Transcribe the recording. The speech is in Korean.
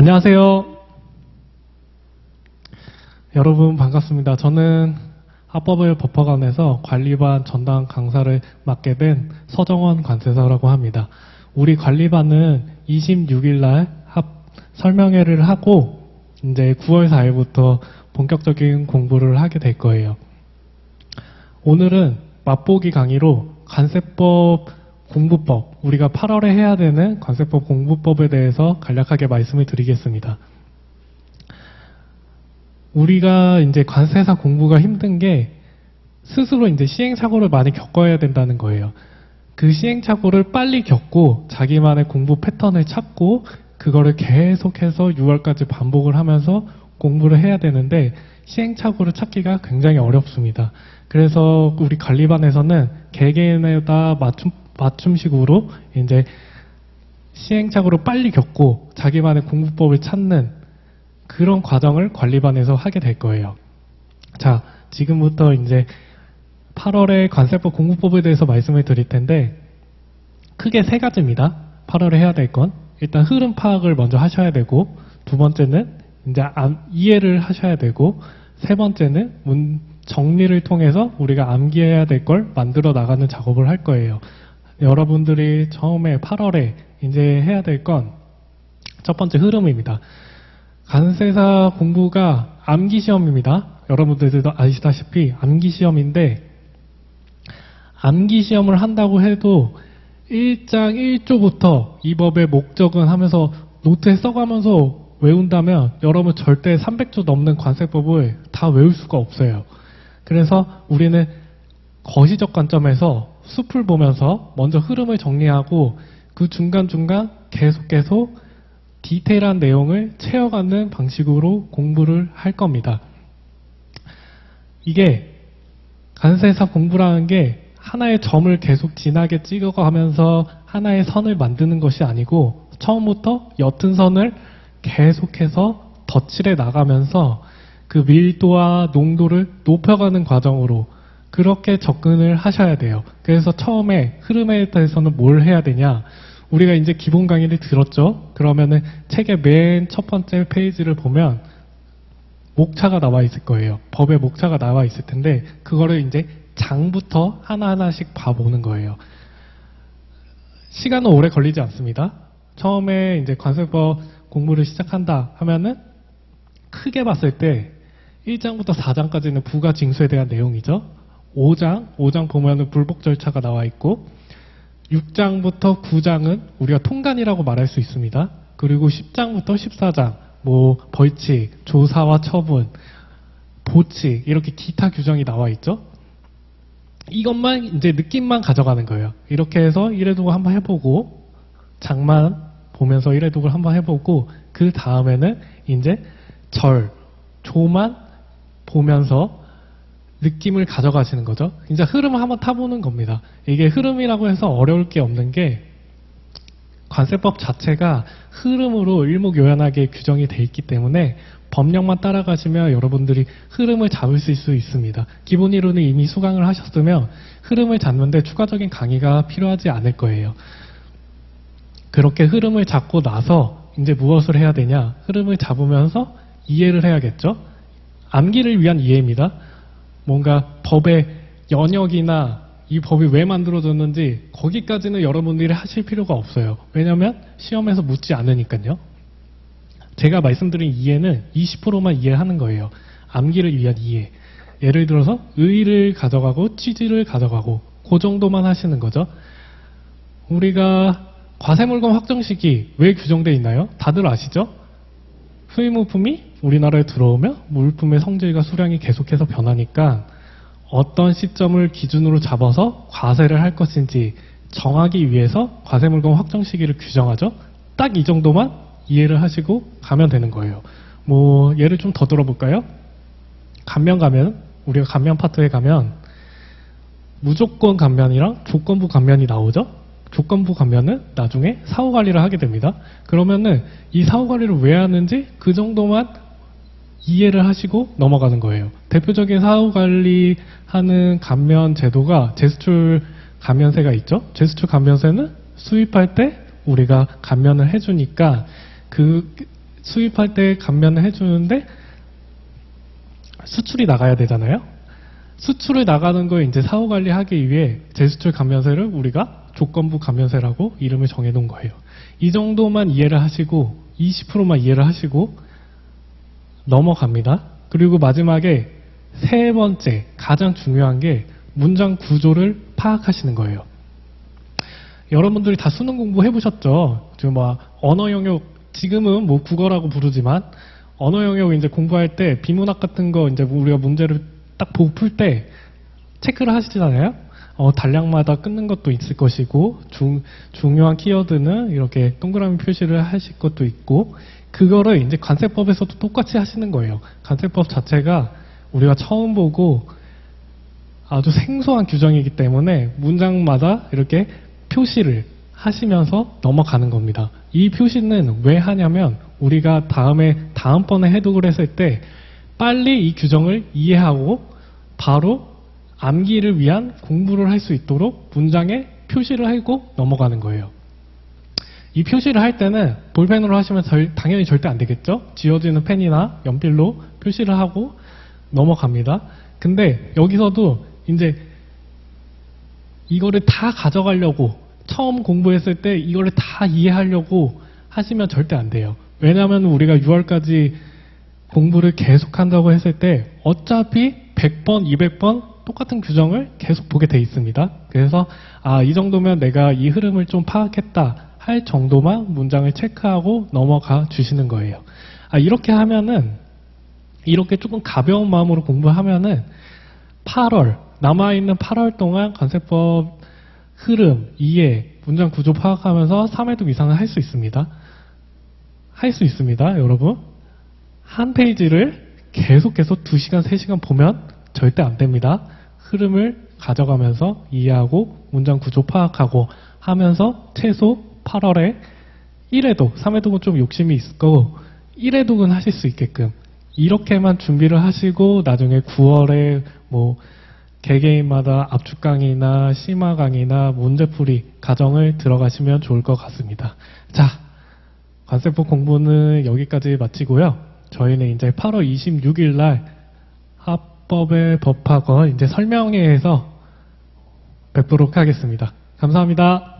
안녕하세요. 여러분 반갑습니다. 저는 합법을 법학원에서 관리반 전담 강사를 맡게 된 서정원 관세사라고 합니다. 우리 관리반은 26일 날합 설명회를 하고 이제 9월 4일부터 본격적인 공부를 하게 될 거예요. 오늘은 맛보기 강의로 관세법 공부법, 우리가 8월에 해야 되는 관세법 공부법에 대해서 간략하게 말씀을 드리겠습니다. 우리가 이제 관세사 공부가 힘든 게 스스로 이제 시행착오를 많이 겪어야 된다는 거예요. 그 시행착오를 빨리 겪고 자기만의 공부 패턴을 찾고 그거를 계속해서 6월까지 반복을 하면서 공부를 해야 되는데 시행착오를 찾기가 굉장히 어렵습니다. 그래서 우리 관리반에서는 개개인마다 맞춤, 맞춤식으로 이제 시행착오를 빨리 겪고 자기만의 공부법을 찾는 그런 과정을 관리반에서 하게 될 거예요. 자, 지금부터 이제 8월에 관세법 공부법에 대해서 말씀을 드릴 텐데 크게 세 가지입니다. 8월에 해야 될 건 일단 흐름 파악을 먼저 하셔야 되고 두 번째는 이제 암- 이해를 하셔야 되고 세 번째는 문 정리를 통해서 우리가 암기해야 될 걸 만들어 나가는 작업을 할 거예요. 여러분들이 처음에 8월에 이제 해야 될 건 첫 번째 흐름입니다. 관세사 공부가 암기 시험입니다. 여러분들도 아시다시피 암기 시험인데 암기 시험을 한다고 해도 1장 1조부터 이 법의 목적은 하면서 노트에 써가면서 외운다면 여러분 절대 300조 넘는 관세법을 다 외울 수가 없어요. 그래서 우리는 거시적 관점에서 숲을 보면서 먼저 흐름을 정리하고 그 중간중간 계속 계속 디테일한 내용을 채워가는 방식으로 공부를 할 겁니다. 이게 관세사 공부라는 게 하나의 점을 계속 진하게 찍어가면서 하나의 선을 만드는 것이 아니고 처음부터 옅은 선을 계속해서 덧칠해 나가면서 그 밀도와 농도를 높여가는 과정으로 그렇게 접근을 하셔야 돼요. 그래서 처음에 흐름에 대해서는 뭘 해야 되냐? 우리가 이제 기본 강의를 들었죠? 그러면은 책의 맨 첫 번째 페이지를 보면 목차가 나와 있을 거예요. 법의 목차가 나와 있을 텐데 그거를 이제 장부터 하나하나씩 봐보는 거예요. 시간은 오래 걸리지 않습니다. 처음에 이제 관세법 공부를 시작한다 하면은 크게 봤을 때 1장부터 4장까지는 부가 징수에 대한 내용이죠. 5장, 5장 보면은 불복 절차가 나와 있고 6장부터 9장은 우리가 통관이라고 말할 수 있습니다. 그리고 10장부터 14장, 뭐 벌칙, 조사와 처분, 보칙 이렇게 기타 규정이 나와 있죠. 이것만 이제 느낌만 가져가는 거예요. 이렇게 해서 1회독을 한번 해보고 장만 보면서 1회독을 한번 해보고 그 다음에는 이제 절, 조만 보면서 느낌을 가져가시는 거죠. 이제 흐름을 한번 타보는 겁니다. 이게 흐름이라고 해서 어려울 게 없는 게 관세법 자체가 흐름으로 일목요연하게 규정이 돼 있기 때문에 법령만 따라가시면 여러분들이 흐름을 잡을 수 있습니다. 기본 이론은 이미 수강을 하셨으면 흐름을 잡는데 추가적인 강의가 필요하지 않을 거예요. 그렇게 흐름을 잡고 나서 이제 무엇을 해야 되냐? 흐름을 잡으면서 이해를 해야겠죠? 암기를 위한 이해입니다. 뭔가 법의 연역이나 이 법이 왜 만들어졌는지 거기까지는 여러분들이 하실 필요가 없어요. 왜냐하면 시험에서 묻지 않으니까요. 제가 말씀드린 이해는 20%만 이해하는 거예요. 암기를 위한 이해. 예를 들어서 의의를 가져가고 취지를 가져가고 그 정도만 하시는 거죠. 우리가 과세물건 확정식이 왜 규정되어 있나요? 다들 아시죠? 수입물품이 우리나라에 들어오면 물품의 성질과 수량이 계속해서 변하니까 어떤 시점을 기준으로 잡아서 과세를 할 것인지 정하기 위해서 과세물건 확정 시기를 규정하죠. 딱 이 정도만 이해를 하시고 가면 되는 거예요. 뭐 예를 좀 더 들어볼까요? 감면 가면 우리가 감면 파트에 가면 무조건 감면이랑 조건부 감면이 나오죠. 조건부 감면은 나중에 사후 관리를 하게 됩니다. 그러면은 이 사후 관리를 왜 하는지 그 정도만 이해를 하시고 넘어가는 거예요. 대표적인 사후 관리하는 감면 제도가 제수출 감면세가 있죠. 제수출 감면세는 수입할 때 우리가 감면을 해주니까 그 수입할 때 감면을 해주는데 수출이 나가야 되잖아요. 수출을 나가는 거 이제 사후 관리하기 위해 재수출 감면세를 우리가 조건부 감면세라고 이름을 정해놓은 거예요. 이 정도만 이해를 하시고 20%만 이해를 하시고 넘어갑니다. 그리고 마지막에 세 번째 가장 중요한 게 문장 구조를 파악하시는 거예요. 여러분들이 다 수능 공부 해보셨죠? 지금 뭐 언어 영역 지금은 뭐 국어라고 부르지만 언어 영역 이제 공부할 때 비문학 같은 거 이제 우리가 문제를 딱 보고 풀 때 체크를 하시잖아요. 어, 단량마다 끊는 것도 있을 것이고 중, 중요한 키워드는 이렇게 동그라미 표시를 하실 것도 있고 그거를 이제 관세법에서도 똑같이 하시는 거예요. 관세법 자체가 우리가 처음 보고 아주 생소한 규정이기 때문에 문장마다 이렇게 표시를 하시면서 넘어가는 겁니다. 이 표시는 왜 하냐면 우리가 다음에 다음번에 해독을 했을 때 빨리 이 규정을 이해하고 바로 암기를 위한 공부를 할 수 있도록 문장에 표시를 하고 넘어가는 거예요. 이 표시를 할 때는 볼펜으로 하시면 절- 당연히 절대 안 되겠죠? 지워지는 펜이나 연필로 표시를 하고 넘어갑니다. 근데 여기서도 이제 이거를 다 가져가려고 처음 공부했을 때 이거를 다 이해하려고 하시면 절대 안 돼요. 왜냐하면 우리가 6월까지 공부를 계속 한다고 했을 때 어차피 100번, 200번 똑같은 규정을 계속 보게 돼 있습니다. 그래서 아, 이 정도면 내가 이 흐름을 좀 파악했다 할 정도만 문장을 체크하고 넘어가 주시는 거예요. 아, 이렇게 하면은 이렇게 조금 가벼운 마음으로 공부하면은 8월 남아있는 8월 동안 관세법 흐름, 이해, 문장 구조 파악하면서 3회독 이상을 할 수 있습니다. 할 수 있습니다, 여러분. 한 페이지를 계속해서 2시간, 3시간 보면 절대 안 됩니다. 흐름을 가져가면서 이해하고 문장 구조 파악하고 하면서 최소 8월에 1회독, 3회독은 좀 욕심이 있을 거고 1회독은 하실 수 있게끔 이렇게만 준비를 하시고 나중에 9월에 뭐 개개인마다 압축 강의나 심화 강의나 문제풀이 과정을 들어가시면 좋을 것 같습니다. 자, 관세법 공부는 여기까지 마치고요. 저희는 이제 8월 26일 날 합 법의 법학원 이제 설명회에서 뵙도록 하겠습니다. 감사합니다.